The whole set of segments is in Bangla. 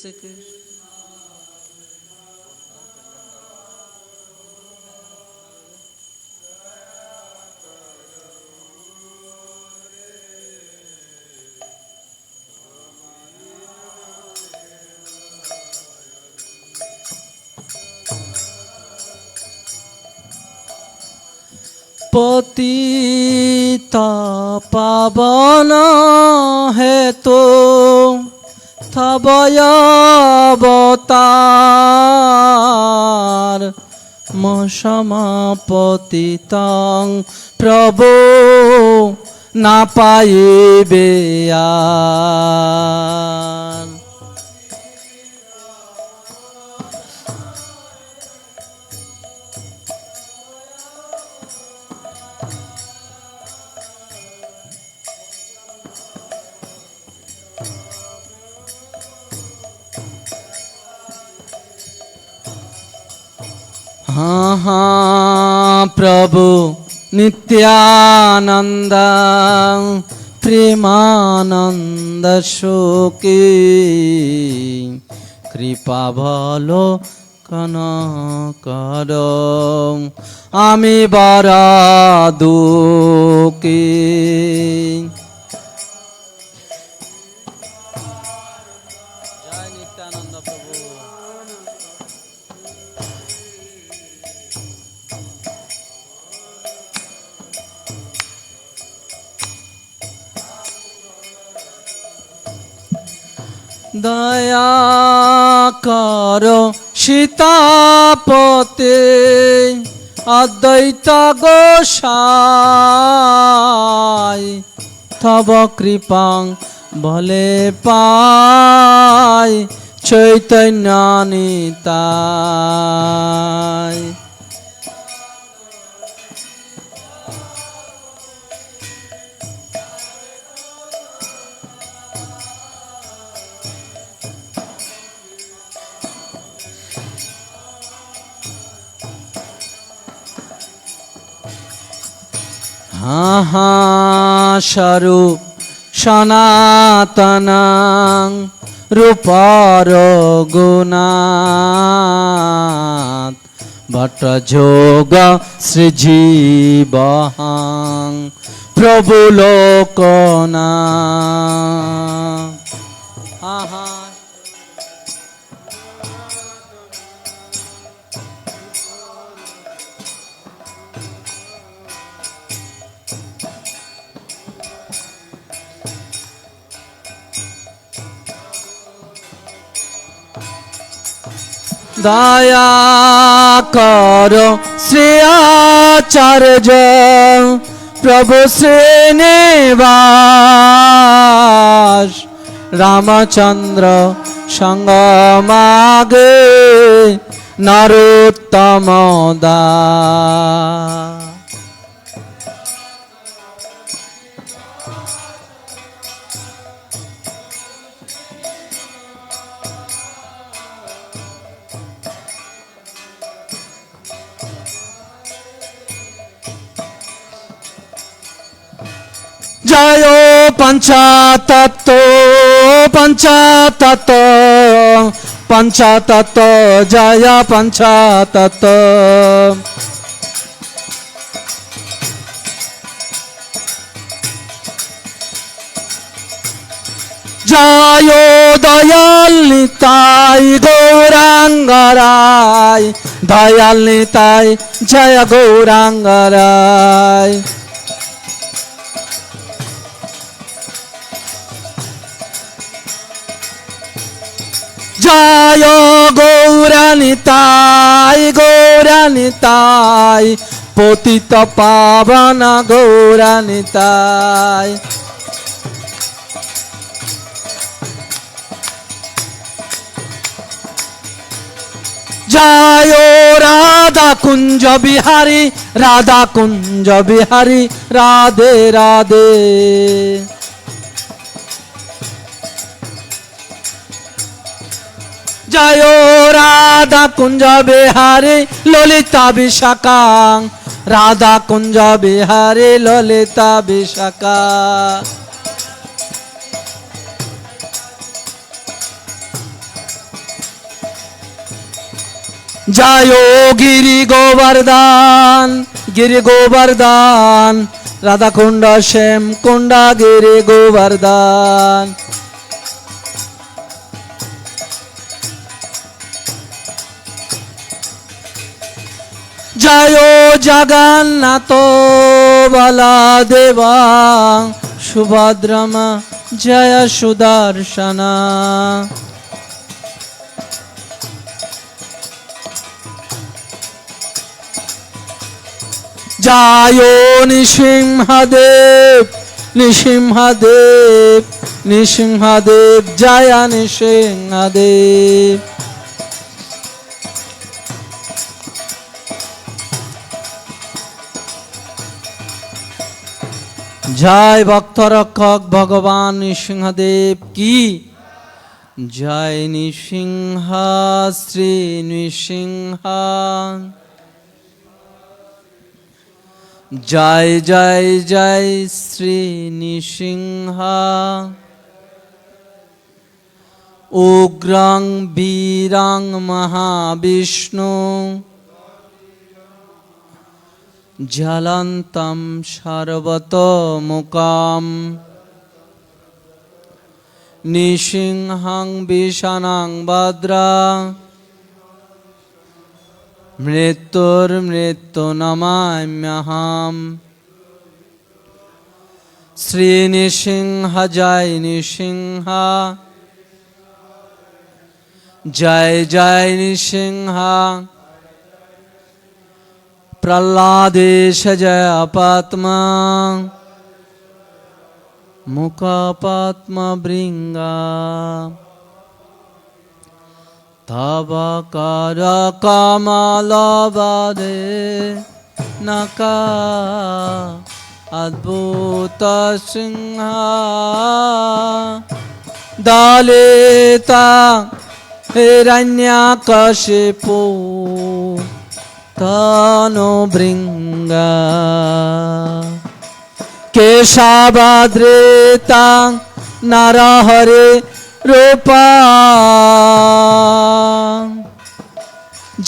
শ্রীকৃষ্ণ পতিত পাবন হেতু থবয়বতার মসমাপতিতং প্রভু না পাইবে আর। प्रभु नित्यानंद প্রেমানন্দ শোকে কৃপা ভালো কন কর আমি বরা দুকে অদ্বৈত গোসাই তব কৃপাং বলে পাই চৈতন্য নিতাই হ্যাঁ স্বরূপ সনাতন রূপর গুণাত। বট যোগ শ্রীজীব প্রভু লোকনা দয়া কর শ্রেয়াচার্য প্রভু শ্রীনিবাস। রামচন্দ্র সঙ্গমাগে নরোত্তম দা জয় পঞ্চাতত্ত্ব পঞ্চাতত্ত্ব পঞ্চাতত্ত্ব জয় পঞ্চাতত্ত্ব জয় দয়াল নিতাই গৌরাঙ্গরায় দয়াল নিতাই জয় গৌরাঙ্গরায়। জয় গৌরানিতাই গৌরানিতাই পতিত পাবন গৌরানিতাই জয় রাধা কুঞ্জ বিহারী, রাধা কুঞ্জ বিহারী, রাধে রাধে। জয় রাধা কুঞ্জ বিহারে, ললিতা বিশাখাং। রাধা কুঞ্জ বিহারে, ললিতা বিশাখা। জয় গিরি গোবর্ধন গিরি গোবর্ধন। রাধা কুণ্ড শ্যাম কুণ্ডা গিরি গোবর্ধন। জগন্নাথ বলদেবা সুভদ্রমা জয় সুদর্শনা। জয় নৃসিংহদেব নৃসিংহদেব নৃসিংহদেব জয় নৃসিংহদেব। জয় ভক্তরক্ষক ভগবান নৃসিংহদেব কি? জয় নৃসিংহ, শ্রী নৃসিংহ। জয় জয় জয়, শ্রী নৃসিংহ। উগ্রং, বীরং, মহাবিষ্ণু। জ্বলন্तं সর্বতোমুকাম নিসিংহং বিষাণং ভদ্রা মৃত্যুর্মৃত্যু নমাম্যহম। শ্রীনৃসিংহ জয় নৃসিংহ। জয় জয় নৃসিংহ। प्रह्लादेश जय पात्मा मुखपात्म भृङ्गा तव कर कमलवदे नका अद्भुत सिंह दलिता हिरण्यकशिपु तनुबृङ्गा केशाबाद्रेता नरहरे रूपा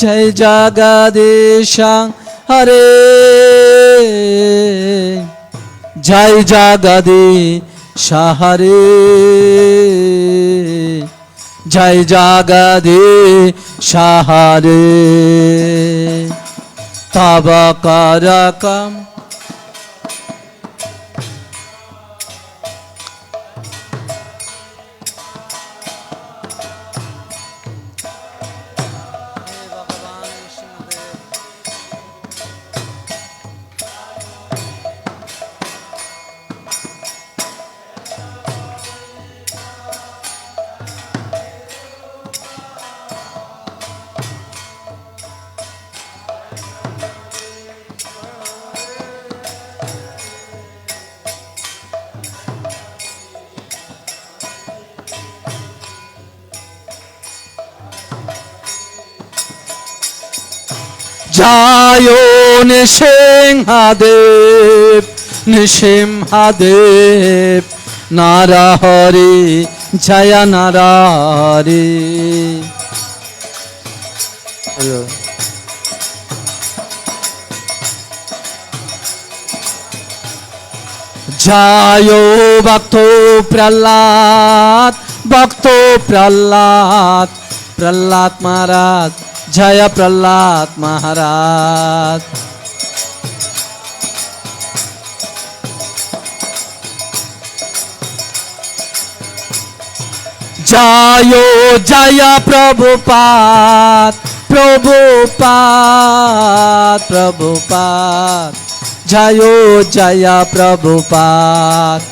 जय जगदीश हरे जय जगदीश हरे जय जगदीश हरे সাহারে তব করকম জয় নৃসিংহদেব নৃসিংহদেব নারহরি জয় নারহরি। জয় ভক্ত প্রহ্লাদ ভক্ত প্রহ্লাদ প্রহ্লাদ মহারাজ। জয় প্রহ্লাদ মহারাজ জয় জয় প্রভুপাত প্রভুপাত প্রভুপাত জয় জয় প্রভুপাত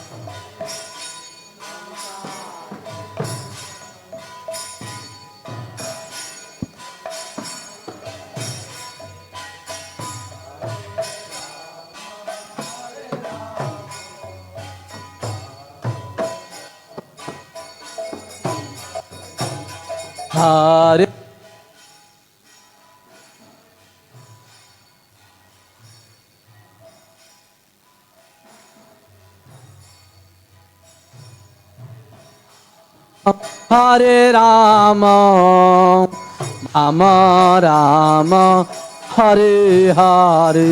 হরে হরে রাম রাম রাম হরে হরে।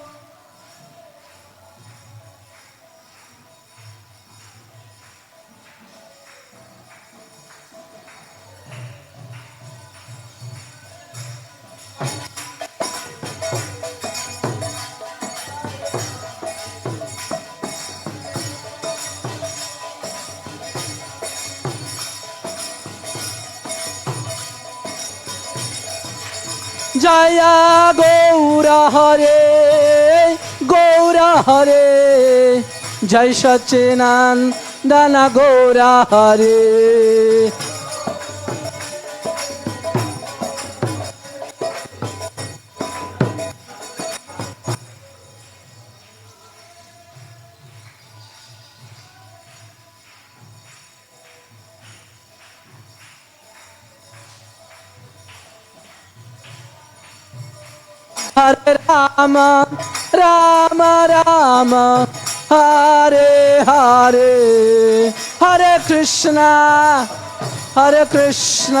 জয় গৌর হরে গৌর হরে। জয় সচেনান দানা গৌরা হরে। হরে রাম রাম রাম, হরে হরে। হরে কৃষ্ণ হরে কৃষ্ণ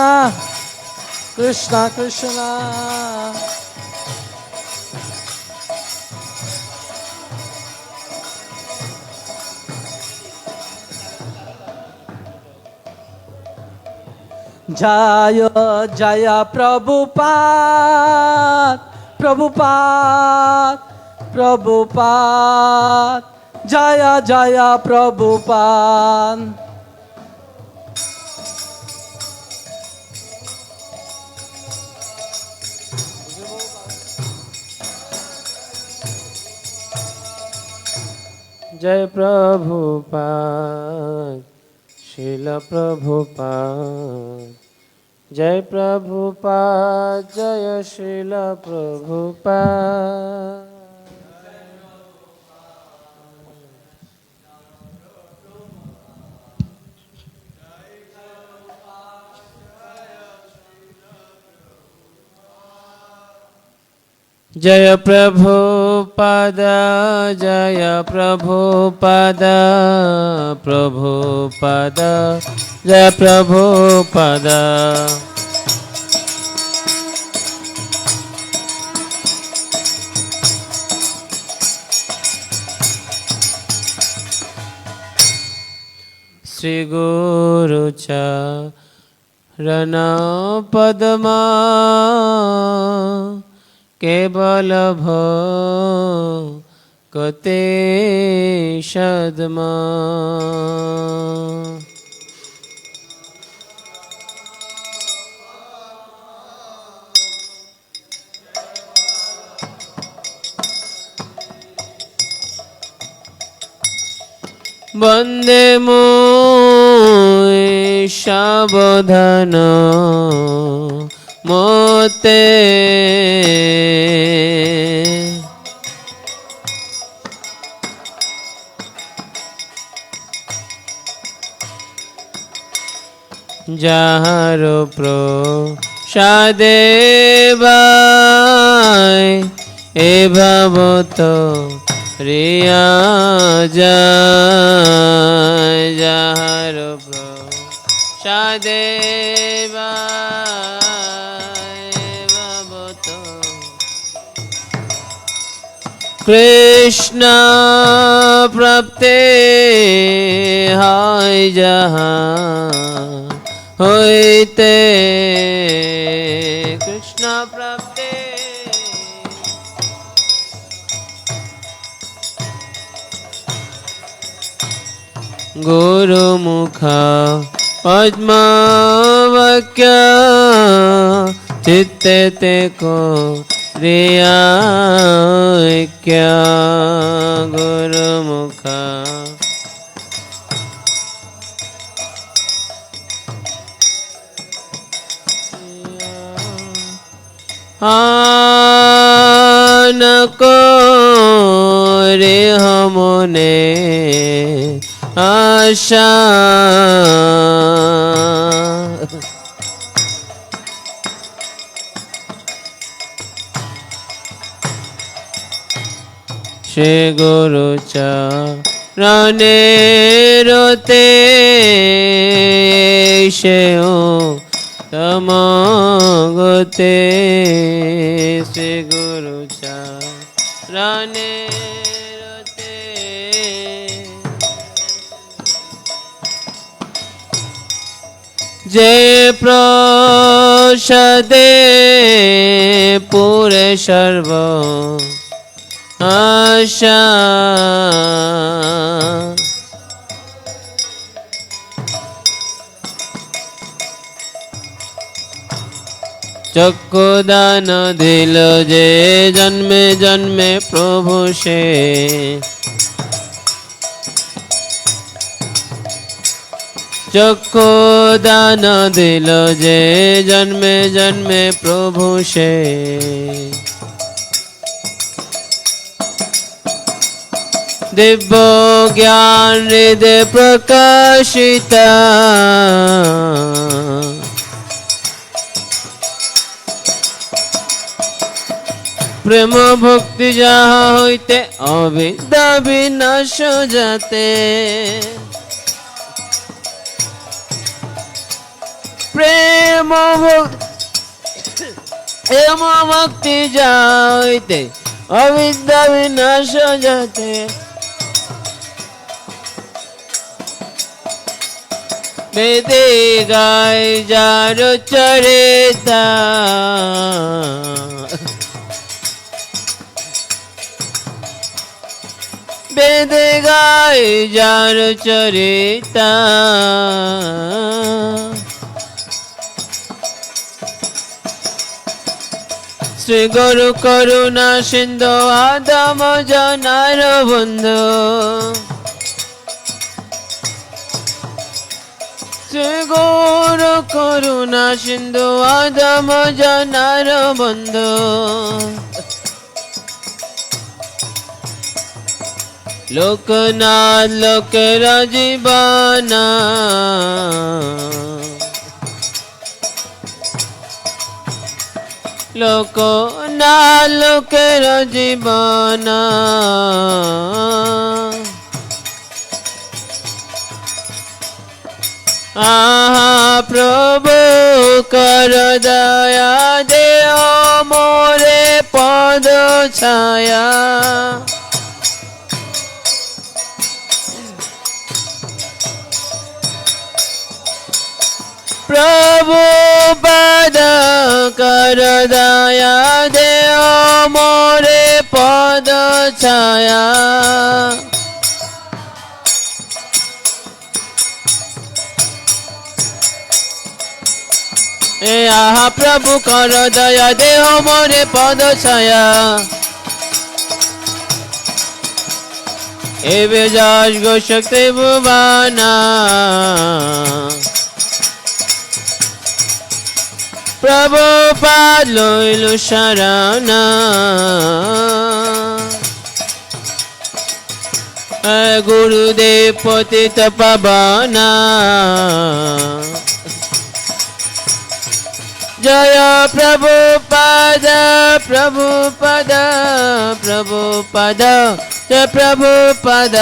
কৃষ্ণ কৃষ্ণ। জয় জয় প্রভুপাত প্রভুপাত প্রভুপাত জয়া জয়া জয় জয় প্রভুপাত जय જય પ્રભુપા જય શીલ પ્રભુપા. जय प्रभु पद, जय प्रभु पद प्रभु पद, जय प्रभु पद। श्री गुरु चरण पदमा কেবল ভতে সদমা বন্দে মো সাবধান মতে যাহার প্রসাদে এ ভাবত রিয়া যাহার প্রসাদে বাই কৃষ্ণ প্রাপ্তে হয় যাহা হইতে। কৃষ্ণ প্রাপ্তে। গুরুমুখ পদ্মবাক্য চিত্তে তে কো রিয়াক্য গুরুমুখ। আনকো রে মনে আশা সে গুরু রতে সেও তমগতে সে গুরু চরণে যে প্রসাদে পুরে সর্ব আশা। চক্ষু দান দিল যে জন্মে জন্মে প্রভু সে। চক্ষু দান দিল যে জন্মে জন্মে প্রভু সে। দিব্য জ্ঞান হৃদয় প্রকাশিতা। প্রেম ভক্তি যাহা হইতে অবিদ্যা বিনাশ যাতে। প্রেম ভক্তি যাহা হইতে অবিদ্যা বিনাশ যাতে। বেদে গায় যার চরিতা বেদে গায় যার চরিতা শ্রী গুরু করুণা সিন্ধু আদম জনার বন্ধু শ্রী গুরু করুণা সিন্ধু আদম জনার বন্ধু লোকনাথ লোকের জীবনা লোক না লোকের জীবন আহা প্রভু, কর দয়া, দেও মোরে পদ ছায়া। প্রভু, পদ, কর দয়া, দেও মোরে পদ ছায়া। আহা প্রভু কর দয়া, দেহ মোরে পদ ছায়া। এবে যশ গো শক্তি ভুবানা। প্রভু পাদ লইল শরণা গুরুদেব পতিত পাবনা। জয় প্রভুপাদ প্রভুপদ প্রভুপদ জয় প্রভুপদ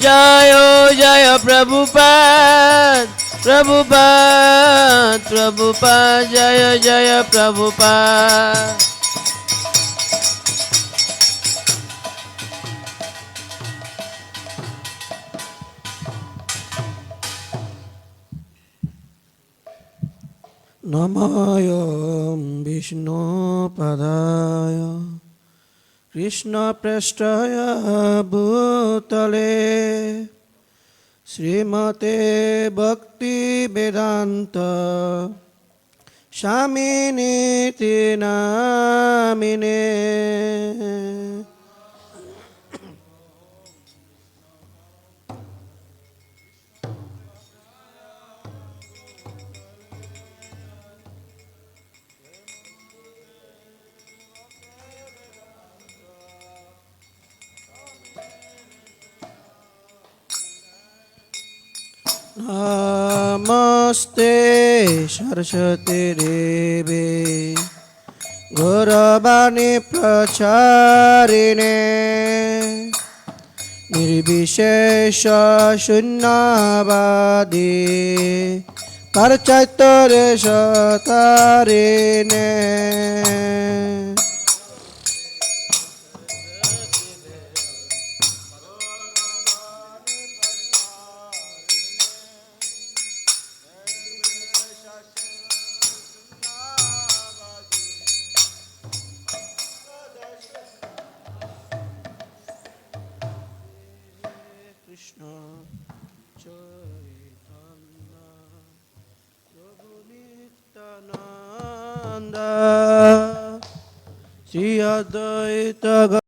জয় জয় প্রভুপাদ প্রভুপাদ প্রভুপাদ জয় জয় প্রভুপাদ নময় বিষ্ণুপদায় কৃষ্ণপৃষ্ঠায় ভূতলে শ্রীমতে ভক্তি বেদান্ত স্বামিনীতি নামিনে নমস্তে সরস্বতী দেবে গৌরবাণী প্রচারিণে নির্বিশেষ শূন্যবাদী পারচাইতরে সতারিণে